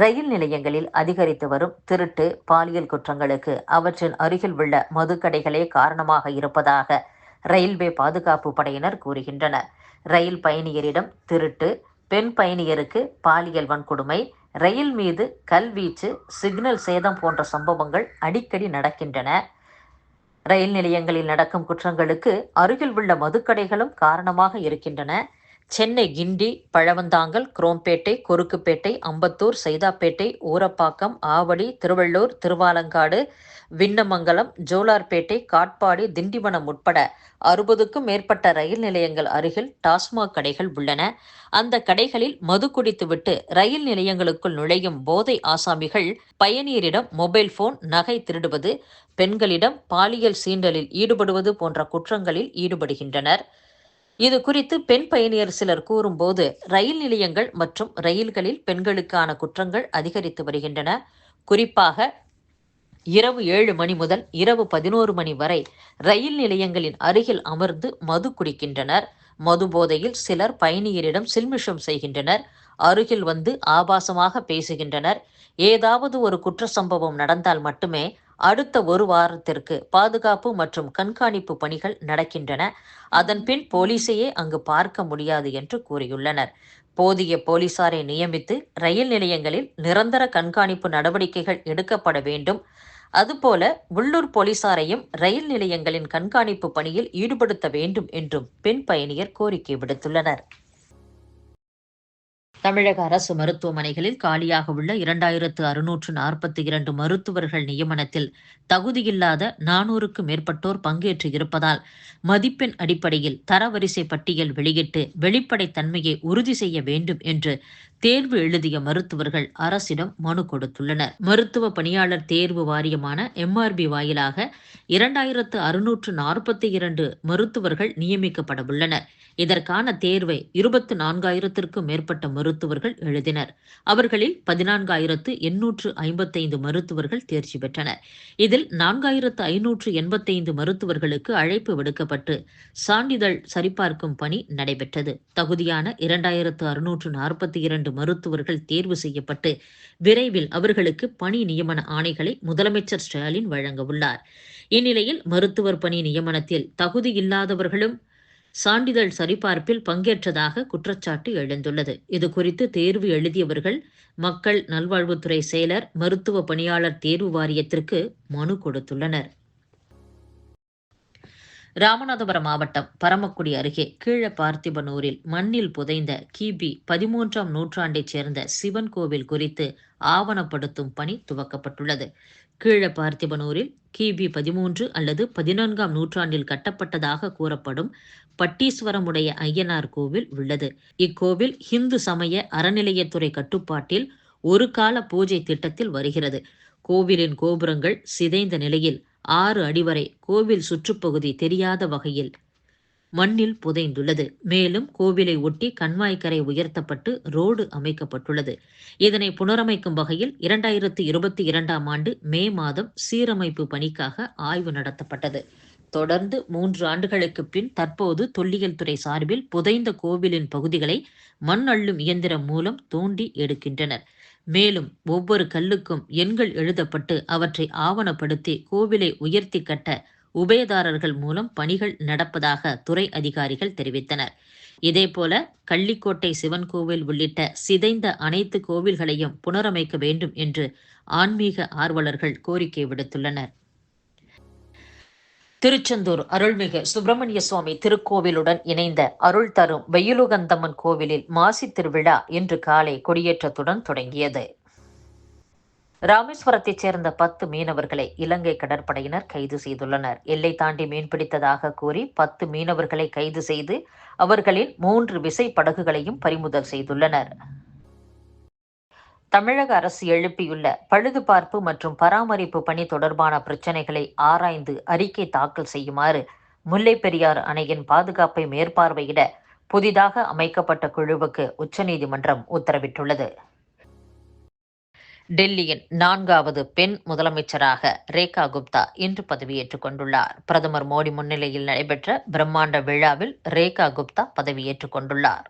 ரயில் நிலையங்களில் அதிகரித்து வரும் திருட்டு பாலியல் குற்றங்களுக்கு அவற்றின் அருகில் உள்ள மதுக்கடைகளே காரணமாக இருப்பதாக ரயில்வே பாதுகாப்பு படையினர் கூறுகின்றனர். ரயில் பயணியரிடம் திருட்டு பெண் பயணியருக்கு பாலியல் வன்கொடுமை ரயில் மீது கல்வீச்சு சிக்னல் சேதம் போன்ற சம்பவங்கள் அடிக்கடி நடக்கின்றன. ரயில் நிலையங்களில் நடக்கும் குற்றங்களுக்கு அருகில் உள்ள மதுக்கடைகளும் காரணமாக இருக்கின்றன. சென்னை கிண்டி பழவந்தாங்கல் குரோம்பேட்டை கொருக்குப்பேட்டை அம்பத்தூர் சைதாப்பேட்டை ஊரப்பாக்கம் ஆவடி திருவள்ளூர் திருவாலங்காடு விண்ணமங்கலம் ஜோலார்பேட்டை காட்பாடி திண்டிவனம் உட்பட அறுபதுக்கும் மேற்பட்ட ரயில் நிலையங்கள் அருகில் டாஸ்மாக் கடைகள் உள்ளன. அந்த கடைகளில் மது குடித்துவிட்டு ரயில் நிலையங்களுக்குள் நுழையும் போதை ஆசாமிகள் பயணியரிடம் மொபைல் போன் நகை திருடுவது பெண்களிடம் பாலியல் சீண்டலில் ஈடுபடுவது போன்ற குற்றங்களில் ஈடுபடுகின்றனர். இது குறித்து பெண் பயணியர் சிலர் கூறும்போது ரயில் நிலையங்கள் மற்றும் ரயில்களில் பெண்களுக்கான குற்றங்கள் அதிகரித்து வருகின்றன. குறிப்பாக இரவு ஏழு மணி முதல் இரவு பதினோரு மணி வரை ரயில் நிலையங்களின் அருகில் அமர்ந்து மது குடிக்கின்றனர். மது போதையில் சிலர் பயணியரிடம் சில்மிஷம் செய்கின்றனர். அருகில் வந்து ஆபாசமாக பேசுகின்றனர். ஏதாவது ஒரு குற்ற சம்பவம் நடந்தால் மட்டுமே அடுத்த ஒரு வாரத்திற்கு பாதுகாப்பு மற்றும் கண்காணிப்பு பணிகள் நடக்கின்றன. அதன்பின் போலீஸையே போலீசையே அங்கு பார்க்க முடியாது என்று கூறியுள்ளனர். போதிய போலீசாரை நியமித்து ரயில் நிலையங்களில் நிரந்தர கண்காணிப்பு நடவடிக்கைகள் எடுக்கப்பட வேண்டும். அதுபோல உள்ளூர் போலீசாரையும் ரயில் நிலையங்களின் கண்காணிப்பு பணியில் ஈடுபடுத்த வேண்டும் என்றும் பெண் பயணியர் கோரிக்கை விடுத்துள்ளனர். தமிழக அரசு மருத்துவமனைகளில் காலியாக உள்ள இரண்டாயிரத்து அறுநூற்று நாற்பத்தி இரண்டு மருத்துவர்கள் நியமனத்தில் தகுதியில்லாத நானூறுக்கும் மேற்பட்டோர் பங்கேற்று இருப்பதால் மதிப்பெண் அடிப்படையில் தரவரிசை பட்டியல் வெளியிட்டு வெளிப்படைத்தன்மையை உறுதி செய்ய வேண்டும் என்று தேர்வு எழுதிய மருத்துவர்கள் அரசிடம் மனு கொடுத்துள்ளனர். மருத்துவ பணியாளர் தேர்வு வாரியமான எம்ஆர்பி வாயிலாக இரண்டாயிரத்து அறுநூற்று நாற்பத்தி இரண்டு மருத்துவர்கள் நியமிக்கப்பட உள்ளனர். இதற்கான தேர்வை இருபத்து நான்காயிரத்திற்கும் மேற்பட்ட மருத்துவர்கள் எழுதினர். அவர்களில் பதினான்காயிரத்து எண்ணூற்று ஐம்பத்தைந்து மருத்துவர்கள் தேர்ச்சி பெற்றனர். இதில் நான்காயிரத்து ஐநூற்று எண்பத்தைந்து மருத்துவர்களுக்கு அழைப்பு விடுக்கப்பட்டு சான்றிதழ் சரிபார்க்கும் பணி நடைபெற்றது. தகுதியான இரண்டாயிரத்து அறுநூற்று நாற்பத்தி இரண்டு மருத்துவர்கள் தேர்வு செய்யப்பட்டு விரைவில் அவர்களுக்கு பணி நியமன ஆணைகளை முதலமைச்சர் ஸ்டாலின் வழங்க உள்ளார். இந்நிலையில் மருத்துவர் பணி நியமனத்தில் தகுதி இல்லாதவர்களும் சான்றிதழ் சரிபார்ப்பில் பங்கேற்றதாக குற்றச்சாட்டு எழுந்துள்ளது. இது குறித்து தேர்வு எழுதியவர்கள் மக்கள் நல்வாழ்வுத்துறை செயலர் மருத்துவ பணியாளர் தேர்வு வாரியத்திற்கு மனு கொடுத்துள்ளனர். ராமநாதபுரம் மாவட்டம் பரமக்குடி அருகே கீழ பார்த்திபனூரில் மண்ணில் புதைந்த கிபி பதிமூன்றாம் நூற்றாண்டைச் சேர்ந்த சிவன் கோவில் குறித்து ஆவணப்படுத்தும் பணி துவக்கப்பட்டுள்ளது. கீழ பார்த்திபனூரில் கிபி பதிமூன்று அல்லது பதினான்காம் நூற்றாண்டில் கட்டப்பட்டதாக கூறப்படும் பட்டீஸ்வரமுடைய ஐயனார் கோவில் உள்ளது. இக்கோவில் இந்து சமய அறநிலையத்துறை கட்டுப்பாட்டில் ஒரு கால பூஜை திட்டத்தில் வருகிறது. கோவிலின் கோபுரங்கள் சிதைந்த நிலையில் ஆறு அடி வரை கோவில் சுற்றுப்பகுதி தெரியாத வகையில் மண்ணில் புதைந்துள்ளது. மேலும் கோவிலை ஒட்டி கண்மாய்க்கரை உயர்த்தப்பட்டு ரோடு அமைக்கப்பட்டுள்ளது. இதனை புனரமைக்கும் வகையில் இரண்டாயிரத்து இருபத்தி இரண்டாம் ஆண்டு மே மாதம் சீரமைப்பு பணிக்காக ஆய்வு நடத்தப்பட்டது. தொடர்ந்து மூன்று ஆண்டுகளுக்கு பின் தற்போது தொல்லியல் துறை சார்பில் புதைந்த கோவிலின் பகுதிகளை மண் அள்ளும் இயந்திரம் மூலம் தோண்டி எடுக்கின்றனர். மேலும் ஒவ்வொரு கல்லுக்கும் எண்கள் எழுதப்பட்டு அவற்றை ஆவணப்படுத்தி கோவிலை உயர்த்தி கட்ட உபயதாரர்கள் மூலம் பணிகள் நடப்பதாக துறை அதிகாரிகள் தெரிவித்தனர். இதேபோல கள்ளிக்கோட்டை சிவன் கோவில் உள்ளிட்ட சிதைந்த அனைத்து கோவில்களையும் புனரமைக்க வேண்டும் என்று ஆன்மீக ஆர்வலர்கள் கோரிக்கை விடுத்துள்ளனர். திருச்செந்தூர் அருள்மிகு சுப்பிரமணிய சுவாமி திருக்கோவிலுடன் இணைந்த அருள் தரும் வெயிலுகந்தம்மன் கோவிலில் மாசி திருவிழா இன்று காலை கொடியேற்றத்துடன் தொடங்கியது. ராமேஸ்வரத்தைச் சேர்ந்த பத்து மீனவர்களை இலங்கை கடற்படையினர் கைது செய்துள்ளனர். எல்லை தாண்டி மீன்பிடித்ததாக கூறி பத்து மீனவர்களை கைது செய்து அவர்களின் மூன்று விசை படகுகளையும் பறிமுதல் செய்துள்ளனர். தமிழக அரசு எழுப்பியுள்ள பழுதுபார்ப்பு மற்றும் பராமரிப்பு பணி தொடர்பான பிரச்சினைகளை ஆராய்ந்து அறிக்கை தாக்கல் செய்யுமாறு முல்லை பெரியார் அணையின் பாதுகாப்பை மேற்பார்வையிட புதிதாக அமைக்கப்பட்ட குழுவுக்கு உச்சநீதிமன்றம் உத்தரவிட்டுள்ளது. டெல்லியின் நான்காவது பெண் முதலமைச்சராக ரேகா குப்தா இன்று பதவியேற்றுக் கொண்டுள்ளார். பிரதமர் மோடி முன்னிலையில் நடைபெற்ற பிரம்மாண்ட விழாவில் ரேகா குப்தா பதவியேற்றுக் கொண்டுள்ளார்.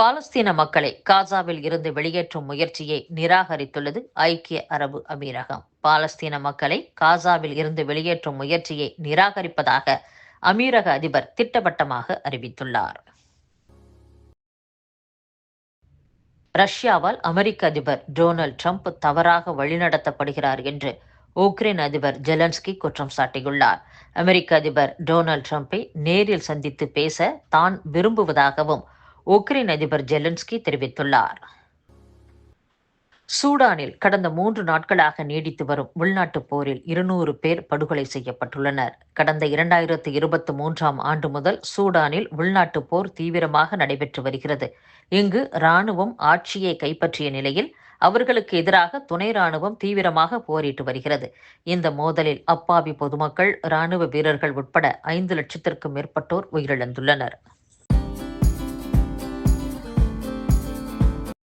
பாலஸ்தீன மக்களை காசாவில் இருந்து வெளியேற்றும் முயற்சியை நிராகரித்துள்ளது ஐக்கிய அரபு அமீரகம். பாலஸ்தீன மக்களை காசாவில் இருந்து வெளியேற்றும் முயற்சியை நிராகரிப்பதாக அமீரக அதிபர் திட்டவட்டமாக அறிவித்துள்ளார். ரஷ்யாவால் அமெரிக்க அதிபர் டொனால்ட் ட்ரம்ப் தவறாக வழிநடத்தப்படுகிறார் என்று உக்ரைன் அதிபர் ஜெலன்ஸ்கி குற்றம் சாட்டியுள்ளார். அமெரிக்க அதிபர் டொனால்ட் ட்ரம்ப்பை நேரில் சந்தித்து பேச தான் விரும்புவதாகவும் உக்ரைன் அதிபர் ஜெலன்ஸ்கி தெரிவித்துள்ளார். சூடானில் கடந்த மூன்று நாட்களாக நீடித்து வரும் உள்நாட்டுப் போரில் இருநூறு பேர் படுகொலை செய்யப்பட்டுள்ளனர். கடந்த இரண்டாயிரத்து இருபத்தி மூன்றாம் ஆண்டு முதல் சூடானில் உள்நாட்டுப் போர் தீவிரமாக நடைபெற்று வருகிறது. இங்கு இராணுவம் ஆட்சியை கைப்பற்றிய நிலையில் அவர்களுக்கு எதிராக துணை ராணுவம் தீவிரமாக போரிட்டு வருகிறது. இந்த மோதலில் அப்பாவி பொதுமக்கள் ராணுவ வீரர்கள் உட்பட ஐந்து லட்சத்திற்கும் மேற்பட்டோர் உயிரிழந்துள்ளனர்.